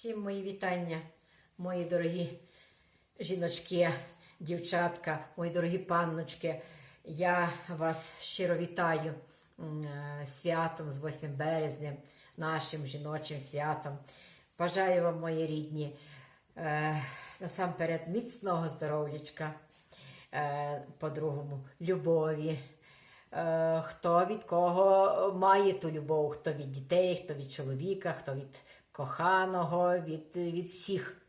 Всім мої вітання, мої дорогі жіночки, дівчатка, мої дорогі панночки. Я вас щиро вітаю е, святом з 8 березня, нашим жіночим святом. Бажаю вам, мої рідні, е, насамперед міцного здоров'ячка, е, по-другому, любові. Хто від кого має ту любов, хто від дітей, хто від чоловіка, хто від коханого, від, від всіх.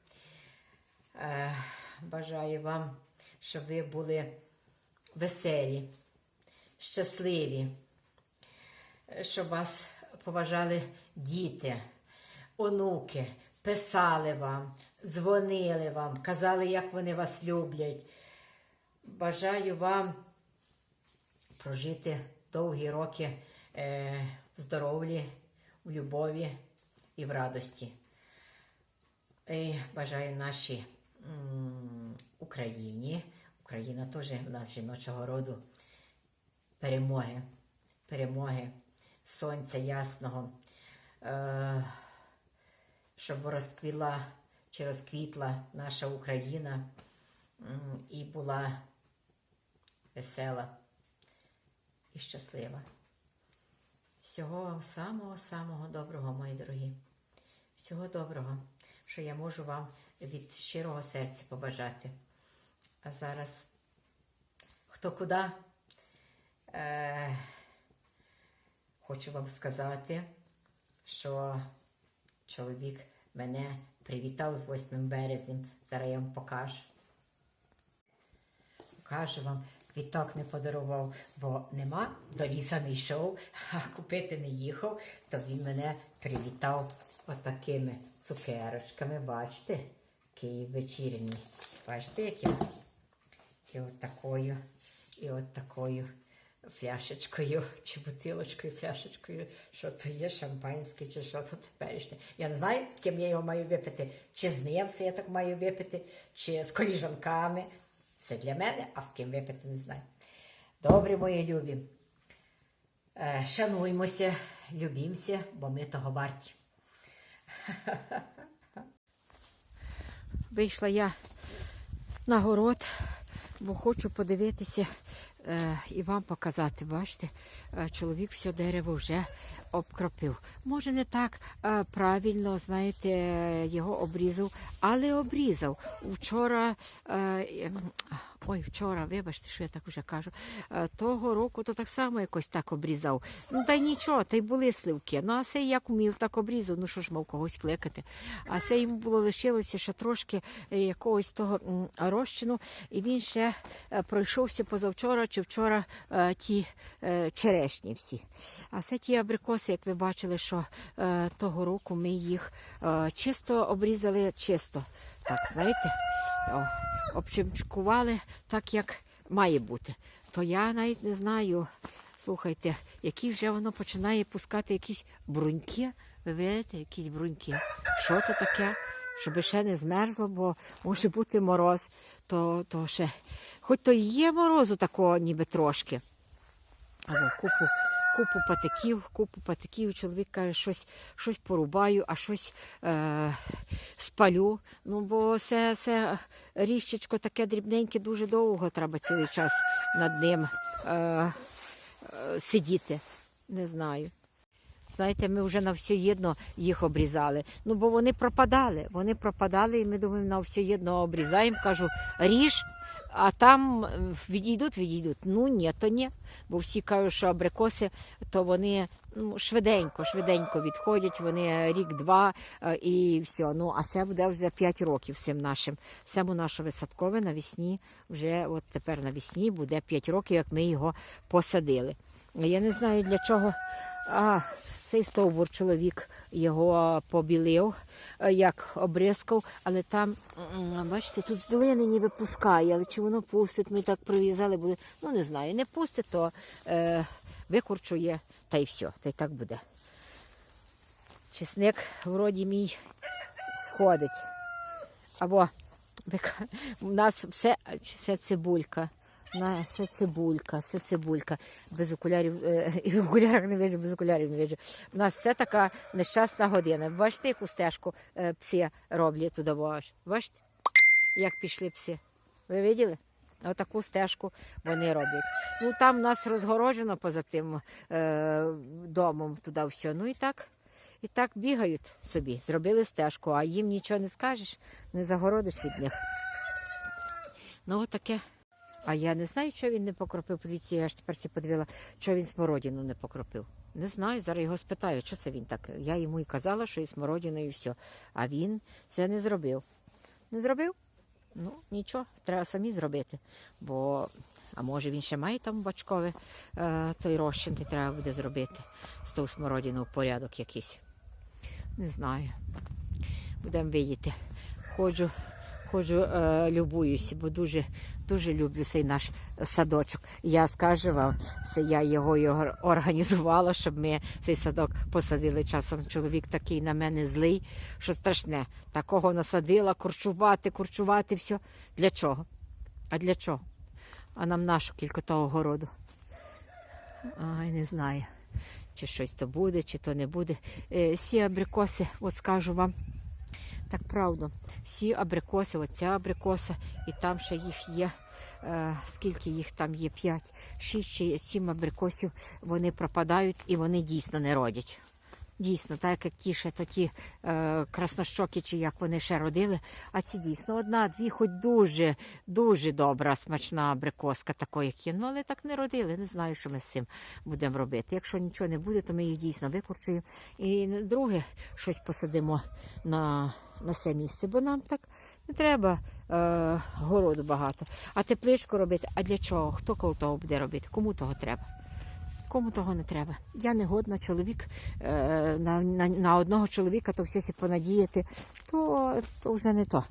Е, Бажаю вам, щоб ви були веселі, щасливі, щоб вас поважали діти, онуки, писали вам, дзвонили вам, казали, як вони вас люблять. Бажаю вам прожити довгі роки е, в здоров'ї, в любові і в радості. І бажаю нашій Україні, Україна теж у нас жіночого роду, перемоги, перемоги, сонця ясного, е, щоб розквіла чи розквітла наша Україна і була весела і щаслива. Всього вам самого-самого доброго, мої дорогі. Всього доброго, що я можу вам від щирого серця побажати. А зараз хто куди, е, хочу вам сказати, що чоловік мене привітав з 8 березня. Зараз я вам покажу. Покажу вам, квіток не подарував, бо нема, до ліса йшов, а купити не їхав, то він мене привітав отакими цукерочками. Бачите, Київ вечірній. Бачите, які? І от такою, і от такою фляшечкою, чи бутилочкою, фляшечкою, що то є шампанське, чи що то теперішнє. Я не знаю, з ким я його маю випити, чи з ним все я так маю випити, чи з коліжанками. Це для мене, а з ким випити не знаю. Добре, мої любі. Шануймося, любімося, бо ми того варті. Вийшла я на город, бо хочу подивитися і вам показати. Бачите, е, чоловік все дерево вже обкропив. Може, не так е, правильно, знаєте, його обрізав, але обрізав. Вчора, е, ем, ой, вчора, вибачте, що я так вже кажу, е, того року то так само якось так обрізав. Ну та й нічого, та й були сливки. Ну, а це як вмів, так обрізав, ну що ж мав когось кликати. А це йому було лишилося ще трошки е, якогось того розчину, і він ще е, пройшовся позавчора чи вчора е, ті е, черешні всі. А це ті абрикоси, як ви бачили, що е, того року ми їх е, чисто обрізали, чисто. Так, знаєте, о, обчимчкували так, як має бути. То я навіть не знаю, слухайте, які вже воно починає пускати якісь бруньки. Ви видите, якісь бруньки. Що то таке? Щоб ще не змерзло, бо може бути мороз, то, то ще. Хоч то і є морозу такого, ніби трошки. Але купу, купу патиків, купу патиків. Чоловік каже, щось, щось порубаю, а щось е, спалю. Ну, бо це, це ріщечко таке дрібненьке, дуже довго треба цілий час над ним е, е, сидіти. Не знаю. Знаєте, ми вже на все єдно їх обрізали. Ну, бо вони пропадали. Вони пропадали, і ми думаємо, на все єдно обрізаємо. Кажу, ріж, а там е, відійдуть, відійдуть. Ну ні, то ні. Бо всі кажуть, що абрикоси, то вони ну, швиденько, швиденько відходять, вони рік-два е, і все. Ну, а це буде вже 5 років цим нашим. Саме наше висадкове навесні, вже от тепер навесні буде 5 років, як ми його посадили. Я не знаю для чого. А, цей стовбур чоловік його побілив, е, як обрізкав, але там, бачите, тут з долини ніби пускає, але чи воно пустить, ми так прив'язали, буде. Ну не знаю, не пустить, то е, викорчує, та й все, та й так буде. Чесник вроді мій сходить. Або у нас все, все цибулька. На все цибулька, все цибулька. Без окулярів, е, і в окулярах не вижу, без окулярів не вижу. У нас все така нещасна година. Бачите, яку стежку е, пси роблять туди. Бачите, як пішли пси? Ви виділи? Отаку стежку вони роблять. Ну там у нас розгороджено поза тим е, домом туди все. Ну і так, і так бігають собі, зробили стежку, а їм нічого не скажеш, не загородиш від них. Ну, отаке. А я не знаю, що він не покропив. Подивіться, я ж тепер всі подивила, що він смородину не покропив. Не знаю, зараз його спитаю, що це він так. Я йому і казала, що і смородина, і все. А він це не зробив. Не зробив? Ну, нічого, треба самі зробити. Бо, а може він ще має там бачкове е, той розчин, і треба буде зробити з того смородину порядок якийсь. Не знаю. Будемо видіти. Ходжу, ходжу, е, любуюся, бо дуже, дуже люблю цей наш садочок. Я скажу вам, я його, його організувала, щоб ми цей садок посадили. Часом чоловік такий на мене злий, що страшне. Такого насадила, курчувати, курчувати, все. Для чого? А для чого? А нам нашу кілька того городу. Ай, не знаю, чи щось то буде, чи то не буде. Е, Сі абрикоси, от скажу вам. Так правда, всі абрикоси, оця абрикоса, і там ще їх є. Е, скільки їх там є? П'ять, шість чи сім абрикосів, вони пропадають і вони дійсно не родять. Дійсно, так як ті такі е, краснощоки, чи як вони ще родили. А ці дійсно одна, дві, хоч дуже, дуже добра, смачна абрикоска, такої, як є. Ну, але так не родили. Не знаю, що ми з цим будемо робити. Якщо нічого не буде, то ми їх дійсно викорчуємо. І друге щось посадимо на, на це місце, бо нам так не треба е, городу багато. А тепличку робити. А для чого? Хто коло того буде робити? Кому того треба? Кому того не треба. Я не годна чоловік е, на, на, на одного чоловіка, то все понадіяти, то, то вже не то.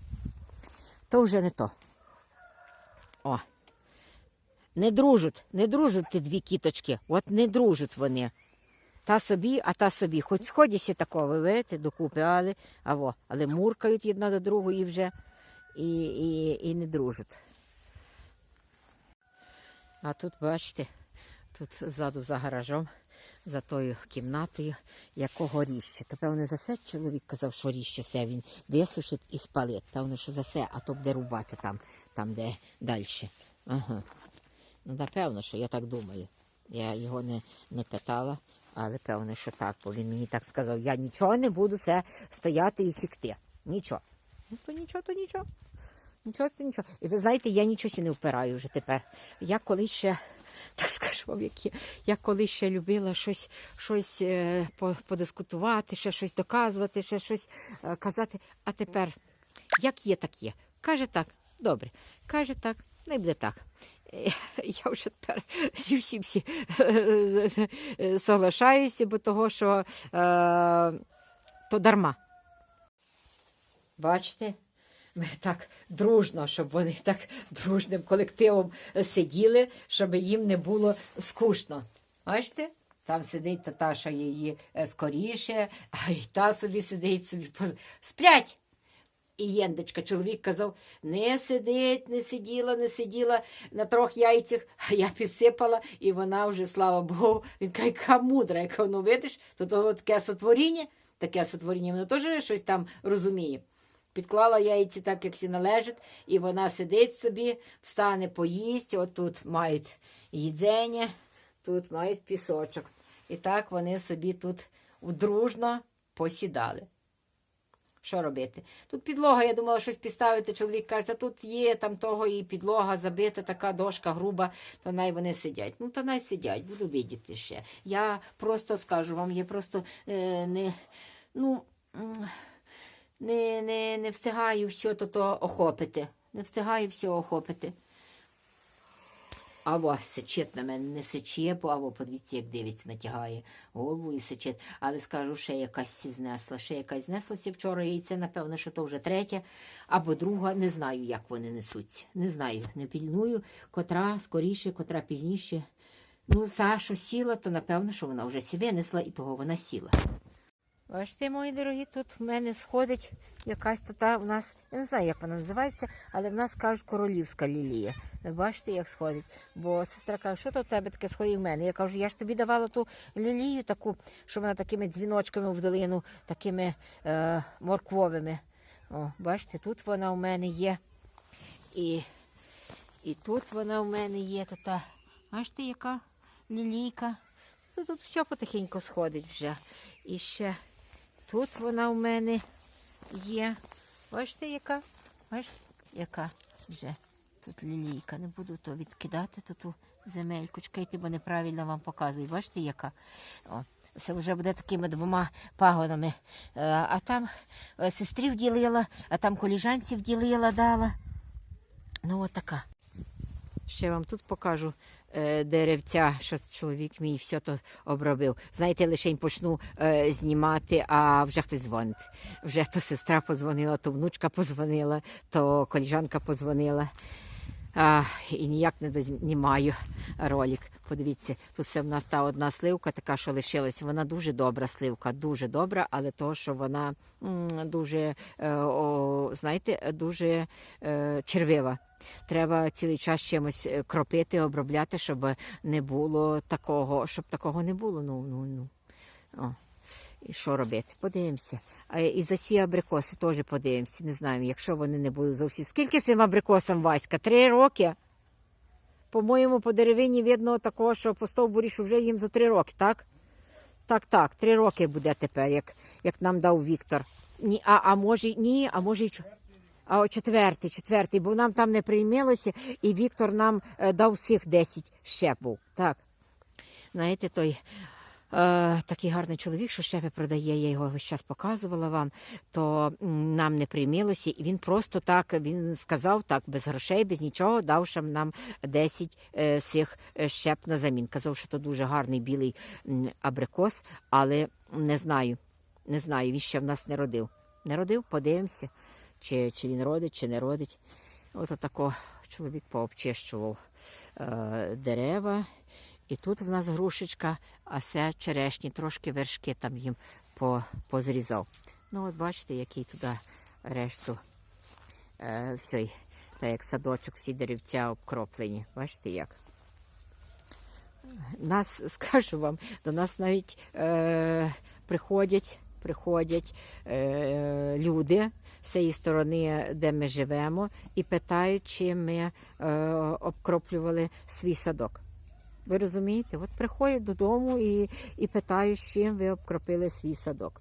То вже не то. О. Не дружуть, не дружуть ті дві кіточки. От не дружать вони. Та собі, а та собі. Хоч сходяться такого, ви видите, докупи, але, аво, але муркають одна до другої вже і, і, і не дружать. А тут, бачите, тут ззаду за гаражом, за тою кімнатою, якого ріще. То, певне, за це чоловік казав, що ріще це він висушить і спалить. Певно, що за це, а то буде рубати там, там де далі. Ага. Ну, напевно, що я так думаю. Я його не, не питала, але певно, що так, бо він мені так сказав, я нічого не буду це стояти і сікти. Нічого. Ну, то нічого, то нічого. Нічого, то нічого. І ви знаєте, я нічого ще не впираю вже тепер. Я колись ще, так скажу вам, які, я колись ще любила щось, щось е, по- подискутувати, ще щось доказувати, ще щось е, казати. А тепер, як є, так є. Каже так, добре. Каже так, не буде так. Е, Я вже тепер зі всім всі соглашаюся, бо того, що е, то дарма. Бачите? Ми так дружно, щоб вони так дружним колективом сиділи, щоб їм не було скучно. Бачите? Там сидить Таташа її е, скоріше, а й та собі сидить собі поз- сплять. І Єндочка, чоловік казав, не сидить, не сиділа, не сиділа на трьох яйцях, а я підсипала, і вона вже, слава Богу, він каже, яка мудра, яка ну видиш, то того таке сотворіння, таке сотворіння, воно теж щось там розуміє. Підклала яйці так, як всі належить, і вона сидить собі, встане, поїсть, отут мають їдзення, тут мають пісочок. І так вони собі тут дружно посідали. Що робити? Тут підлога, я думала, щось підставити. Чоловік каже, та тут є там того і підлога забита, така дошка груба, то най вони сидять. Ну, та най сидять, буду видіти ще. Я просто скажу вам, я просто е, не, ну, не, не, не встигаю все то, то охопити. Не встигаю все охопити. Або сечет на мене не сече, бо або подивіться, як дивиться, натягає голову і сечет. Але скажу, ще якась знесла, ще якась знеслася вчора, і це, напевно, що то вже третя або друга. Не знаю, як вони несуться. Не знаю, не пільную, котра скоріше, котра пізніше. Ну, Саша сіла, то напевно, що вона вже сі винесла, і того вона сіла. Бачите, мої дорогі, тут в мене сходить якась тут у нас, я не знаю, як вона називається, але в нас кажуть королівська лілія. Ви бачите, як сходить? Бо сестра каже, що то в тебе таке сходить в мене? Я кажу, я ж тобі давала ту лілію таку, що вона такими дзвіночками в долину, такими е, морквовими. О, бачите, тут вона у мене є. І, і тут вона у мене є. Та, бачите, яка лілійка. Тут, тут все потихеньку сходить вже. І ще тут вона у мене є. Бачите, яка? Бачите, яка вже тут лілійка. Не буду то відкидати тут ту земельку. Чекайте, бо неправильно вам показую. Бачите, яка? О, це вже буде такими двома пагонами. Е, А там е, сестрі вділила, а там коліжанці вділила, дала. Ну, от. Ще вам тут покажу деревця, що чоловік мій все то обробив. Знаєте, лише почну е, знімати, а вже хтось дзвонить. Вже то сестра подзвонила, то внучка подзвонила, то коліжанка подзвонила. А, і ніяк не дознімаю ролик. Подивіться, тут все в нас та одна сливка, така, що лишилась. Вона дуже добра сливка, дуже добра, але то, що вона м, дуже, е, о, знаєте, дуже е, червива. Треба цілий час чимось е, кропити, обробляти, щоб не було такого, щоб такого не було. Ну, ну, ну. О. І що робити? Подивимося. І за ці абрикоси теж подивимося. Не знаємо, якщо вони не будуть зовсім. Скільки цим абрикосам Васька? Три роки? По-моєму, по деревині видно такого, що по стовбурі, вже їм за три роки, так? Так, так, три роки буде тепер, як, як нам дав Віктор. Ні, а, а може ні, а може й чо- а о, четвертий, четвертий, бо нам там не приймилося, і Віктор нам е, дав всіх 10 ще був. Так. Знаєте, той е, такий гарний чоловік, що щепи продає, я його весь час показувала вам, то нам не приймилося, і він просто так, він сказав так, без грошей, без нічого, дав ще нам 10 е, цих е, щеп на замін. Казав, що то дуже гарний білий абрикос, але не знаю, не знаю, він ще в нас не родив. Не родив, подивимося, чи, чи він родить, чи не родить. От тако чоловік пообчищував е, дерева. І тут в нас грушечка, а це черешні, трошки вершки там їм по, позрізав. Ну, от бачите, який туди решту е, все, так як садочок, всі деревця обкроплені. Бачите як? Нас, скажу вам, до нас навіть е, приходять, приходять е, люди з цієї сторони, де ми живемо, і питають, чи ми е, обкроплювали свій садок. Ви розумієте? От приходять додому і, і питають, чим ви обкропили свій садок.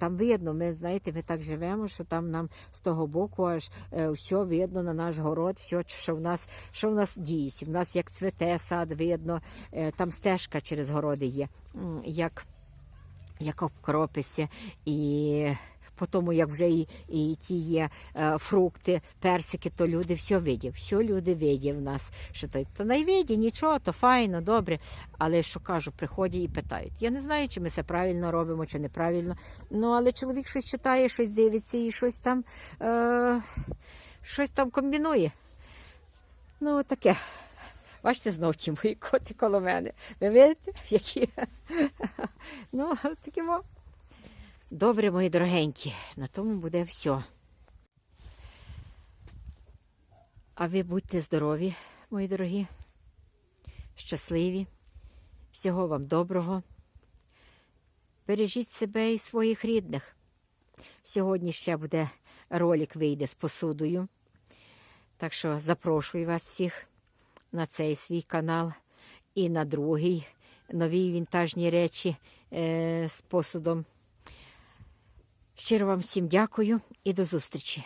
Там видно, ми знаєте, ми так живемо, що там нам з того боку аж е, все видно на наш город, все, що в нас, що в нас діється. В нас як цвете сад, видно, е, там стежка через городи є, як, як обкропися і. По тому, як вже і, і ті є е, фрукти, персики, то люди все видять. Все люди видять в нас. Що то, то найвіді, нічого, то файно, добре. Але що кажу, приходять і питають. Я не знаю, чи ми це правильно робимо, чи неправильно. Ну, але чоловік щось читає, щось дивиться і щось там, е, щось там комбінує. Ну, таке. Бачите, знов ті мої коти коло мене. Ви видите, які? ну, такі во. Добре, мої дорогенькі, на тому буде все. А ви будьте здорові, мої дорогі, щасливі, всього вам доброго. Бережіть себе і своїх рідних. Сьогодні ще буде ролик вийде з посудою. Так що запрошую вас всіх на цей свій канал і на другий нові вінтажні речі е, з посудом. Щиро вам всім дякую і до зустрічі.